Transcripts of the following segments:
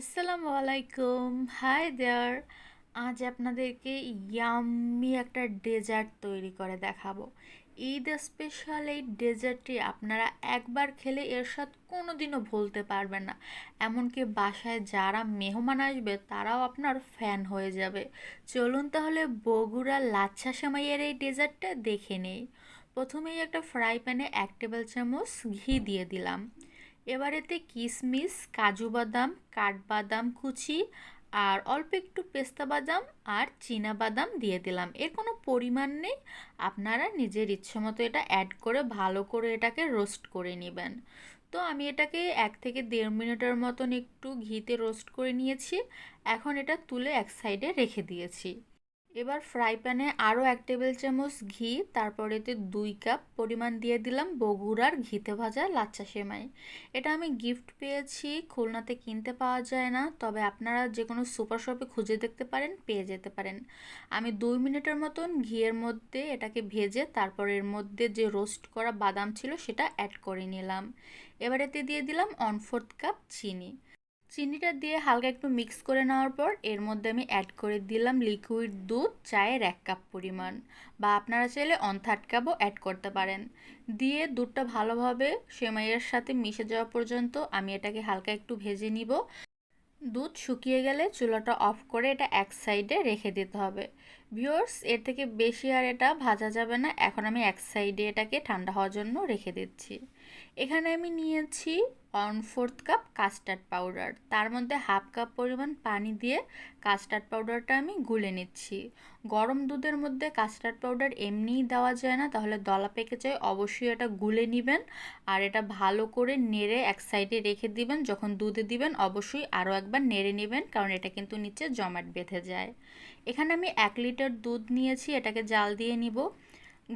আসসালামু আলাইকুম। Hi there আজ আপনাদেরকে ইয়াম্মি একটা ডেজার্ট তৈরি করে দেখাবো। ঈদ স্পেশাল এই ডেজার্টটি আপনারা একবার খেলে এর স্বাদ কোনো দিনও ভুলতে পারবেন না। এমনকি বাসায় যারা মেহমান আসবে, তারাও আপনার ফ্যান হয়ে যাবে। চলুন তাহলে বগুড়া লাচ্ছা সেমাইয়ের এই ডেজার্টটা দেখে নেই। প্রথমেই একটা ফ্রাই প্যানে এক টেবিল চামচ ঘি দিয়ে দিলাম। এবার এতে কিশমিশ কাজু বাদাম, কাঠবাদাম কুচি আর অল্প একটু পেস্তা বাদাম আর চীনা বাদাম দিয়ে দিলাম। এর কোনো পরিমাণ নেই। আপনারা নিজের ইচ্ছে মতো এটা অ্যাড করে ভালো করে এটাকে রোস্ট করে নেবেন। তো আমি এটাকে এক থেকে দেড় মিনিটের মতন একটু ঘিতে রোস্ট করে নিয়েছি। এখন এটা তুলে এক সাইডে রেখে দিয়েছি। এবার ফ্রাই প্যানে আরও এক টেবিল চামচ ঘি, তারপর এতে দুই কাপ পরিমাণ দিয়ে দিলাম বগুড়ার ঘিতে ভাজা লাচ্চা সেমাই। এটা আমি গিফট পেয়েছি, খুলনাতে কিনতে পাওয়া যায় না, তবে আপনারা যে কোনো সুপার শপে খুঁজে দেখতে পারেন, পেয়ে যেতে পারেন। আমি দুই মিনিটের মতন ঘিয়ের মধ্যে এটাকে ভেজে, তারপর এর মধ্যে যে রোস্ট করা বাদাম ছিল সেটা অ্যাড করে নিলাম। এবার এতে দিয়ে দিলাম ওয়ান ফোর্থ কাপ চিনি। চিনিটা দিয়ে হালকা একটু মিক্স করে নেওয়ার পর এর মধ্যে আমি অ্যাড করে দিলাম লিকুইড দুধ, চায়ের এক কাপ পরিমাণ বা আপনারা চাইলে অন থার্ড কাপও অ্যাড করতে পারেন। দিয়ে দুধটা ভালোভাবে সেমাইয়ের সাথে মিশে যাওয়া পর্যন্ত আমি এটাকে হালকা একটু ভেজে নিব। দুধ শুকিয়ে গেলে চুলাটা অফ করে এটা এক সাইডে রেখে দিতে হবে। ভিওর্স এর থেকে বেশি আর এটা ভাজা যাবে না। এখন আমি এক সাইডে এটাকে ঠান্ডা হওয়ার জন্য রেখে দিচ্ছি। এখানে আমি নিয়েছি one fourth cup custard powder তার মধ্যে হাফ কাপ পরিমাণ পানি দিয়ে কাস্টার্ড পাউডারটা আমি গুলে নিচ্ছি। গরম দুধের মধ্যে কাস্টার্ড পাউডার এমনিই দেওয়া যায় না, তাহলে দলা পেকে যায়। অবশ্যই এটা গুলে নেবেন আর এটা ভালো করে নেড়ে এক সাইডে রেখে দিবেন। যখন দুধে দিবেন, অবশ্যই আরও একবার নেড়ে নেবেন, কারণ এটা কিন্তু নিচে জমাট বেঁধে যায়। এখানে আমি এক লিটার দুধ নিয়েছি, এটাকে জাল দিয়ে নিব।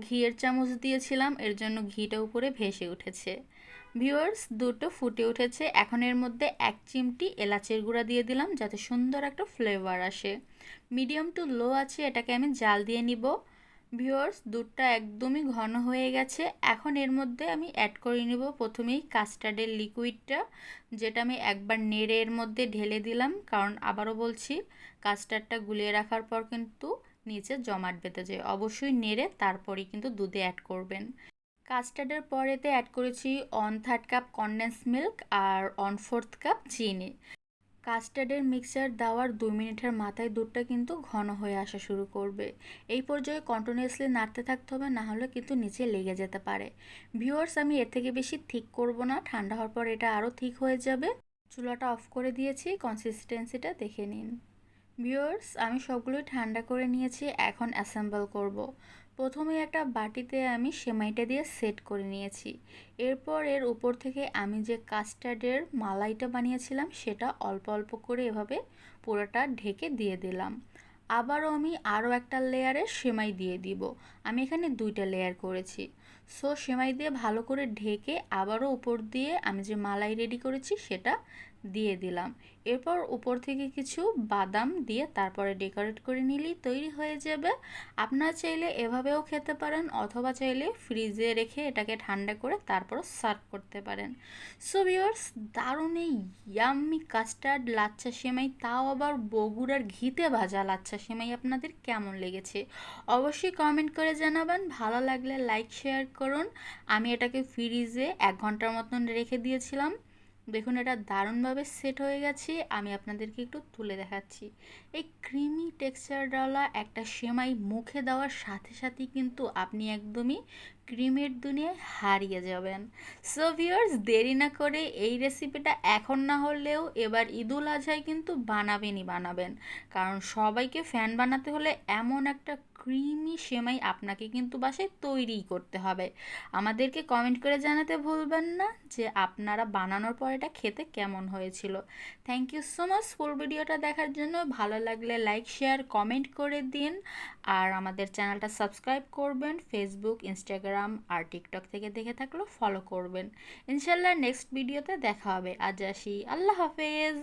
ঘিয়ের চামচ দিয়েছিলাম, এর জন্য ঘিটা উপরে ভেসে উঠেছে। ভিউয়ার্স দুটো ফুটে উঠেছে। এখন এর মধ্যে এক চিমটি এলাচের গুঁড়া দিয়ে দিলাম, যাতে সুন্দর একটা ফ্লেভার আসে। মিডিয়াম টু লো আছে, এটাকে আমি জাল দিয়ে নিব। ভিউয়ার্স দুধটা একদমই ঘন হয়ে গেছে। এখন এর মধ্যে আমি অ্যাড করে নিব প্রথমেই কাস্টার্ডের লিকুইডটা যেটা আমি একবার নেড়ে এর মধ্যে ঢেলে দিলাম। কারণ আবারও বলছি কাস্টার্ডটা গুলিয়ে রাখার পর কিন্তু নিচে জমাট বেঁধে যায়। অবশ্যই নেড়ে তারপরেই কিন্তু দুধে অ্যাড করবেন। কাস্টার্ডের পরেতে অ্যাড করেছি one third cup condense milk আর অন ফোর্থ কাপ চিনি। কাস্টার্ডের মিক্সচার দেওয়ার দুই মিনিটের মাথায় দুধটা কিন্তু ঘন হয়ে আসা শুরু করবে। এই পর্যায়ে কন্টিনিউয়াসলি নাড়তে থাকতে হবে, না হলে কিন্তু নিচে লেগে যেতে পারে। ভিউয়ার্স আমি এর থেকে বেশি ঠিক করব না, ঠান্ডা হওয়ার পর এটা আরও ঠিক হয়ে যাবে। চুলাটা অফ করে দিয়েছি কনসিস্টেন্সিটা দেখে নিন। ভিউয়ার্স আমি সবগুলোই ঠান্ডা করে নিয়েছি, এখন অ্যাসেম্বল করব। প্রথমে একটা বাটিতে আমি সেমাইটা দিয়ে সেট করে নিয়েছি। এরপর এর উপর থেকে আমি যে কাস্টার্ডের মালাইটা বানিয়েছিলাম, সেটা অল্প অল্প করে এভাবে পুরোটা ঢেকে দিয়ে দিলাম। আবারও আমি আরও একটা লেয়ারে সেমাই দিয়ে দিব। আমি এখানে দুইটা লেয়ার করেছি। সো সেমাই দিয়ে ভালো করে ঢেকে আবারও উপর দিয়ে আমি যে মালাই রেডি করেছি, সেটা দিয়ে দিলাম। এরপর উপর থেকে কিছু বাদাম দিয়ে তারপরে ডেকোরেট করে নিলেই তৈরি হয়ে যাবে। আপনারা চাইলে এভাবেও খেতে পারেন অথবা চাইলে ফ্রিজে রেখে এটাকে ঠান্ডা করে তারপর সার্ভ করতে পারেন। সো ভিওর্স দারুণ এই ইয়াম্মি কাস্টার্ড লাচ্ছা সেমাই, তাও আবার বগুড়ার ঘিতে ভাজা লাচ্ছা সেমাই আপনাদের কেমন লেগেছে? অবশ্যই কমেন্ট করে জানাবেন। ভালো লাগলে লাইক শেয়ার করুন। আমি এটাকে ফ্রিজে এক ঘণ্টার মতন রেখে দিয়েছিলাম। দেখুন, এটা দারুণভাবে সেট হয়ে গেছে। আমি আপনাদেরকে একটু তুলে দেখাচ্ছি। এই ক্রিমি টেক্সচারওয়ালা একটা সেমাই মুখে দেওয়ার সাথে সাথেই কিন্তু আপনি একদমই ক্রিমের দুনিয়ায় হারিয়ে যাবেন। সো ভিওর্স দেরি না করে এই রেসিপিটা এখন না হলেও এবার ঈদুল আজহায় কিন্তু বানাবেনই বানাবেন। কারণ সবাইকে ফ্যান বানাতে হলে এমন একটা ক্রিমি সেমাই আপনাকে কিন্তু বাসায় তৈরিই করতে হবে। আমাদেরকে কমেন্ট করে জানাতে ভুলবেন না যে আপনারা বানানোর পর এটা খেতে কেমন হয়েছিল। Thank you so much full ভিডিওটা দেখার জন্য। ভালো লাগলে লাইক শেয়ার কমেন্ট করে দিন। আর আমাদের চ্যানেলটা সাবস্ক্রাইব করবেন। ফেসবুক ইনস্টাগ্রাম আর টিকটক থেকে দেখে থাকলেও ফলো করবেন। ইনশাল্লাহ নেক্সট ভিডিওতে দেখা হবে। আজ আসি। আল্লাহ হাফেজ।